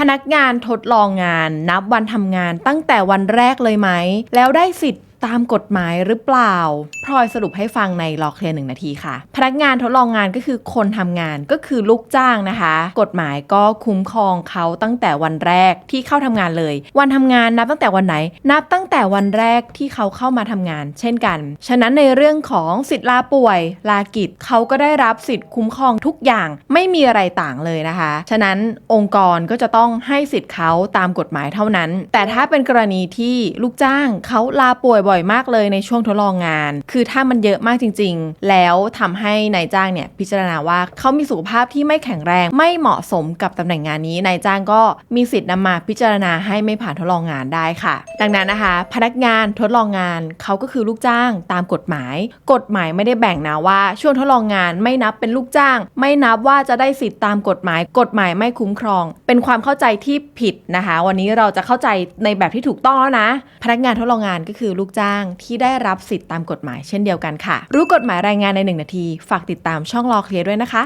พนักงานทดลองงาน นับวันทำงานตั้งแต่วันแรกเลยไหม แล้วได้สิทธิ์ ตามกฎหมายหรือเปล่า พลอยสรุปให้ฟังในรอเคลียร์หนึ่งนาทีค่ะ พนักงานทดลองงานก็คือคนทำงานก็คือลูกจ้างนะคะ กฎหมายก็คุ้มครองเขาตั้งแต่วันแรกที่เข้าทำงานเลย วันทำงานนับตั้งแต่วันไหน นับตั้งแต่วันแรกที่เขาเข้ามาทำงาน เช่นกัน ฉะนั้นในเรื่องของสิทธิลาป่วย ลากิจเขาก็ได้รับสิทธิ์คุ้มครองทุกอย่างไม่มีอะไรต่างเลยนะคะ ฉะนั้นองค์กรก็จะต้องให้สิทธิ์เขาตามกฎหมายเท่านั้น แต่ถ้าเป็นกรณีที่ลูกจ้างเขาลาป่วยบ่อยมากเลยในช่วงทดลองงาน คือถ้ามันเยอะมากจริง ๆ แล้วทำให้นายจ้างเนี่ยพิจารณาว่าเขามีสุขภาพที่ไม่แข็งแรงไม่เหมาะสมกับตำแหน่งงานนี้นายจ้างก็มีสิทธิ์นำมาพิจารณาให้ไม่ผ่านทดลองงานได้ค่ะ ดังนั้นนะคะ พนักงานทดลองงานเขาก็คือลูกจ้างตามกฎหมาย กฎหมายไม่ได้แบ่งนะว่า ช่วงทดลองงานไม่นับเป็นลูกจ้าง ไม่นับว่าจะได้สิทธิ์ตามกฎหมาย กฎหมายไม่คุ้มครอง เป็นความเข้าใจที่ผิดนะคะ วันนี้เราจะเข้าใจในแบบที่ถูกต้องแล้วนะ พนักงานทดลองงานก็คือลูกจ้างจ้างที่ได้รับสิทธิ์ตามกฎหมายเช่นเดียวกันค่ะ รู้กฎหมายรายงานใน 1 นาที ฝากติดตามช่องรอเคลียร์ด้วยนะคะ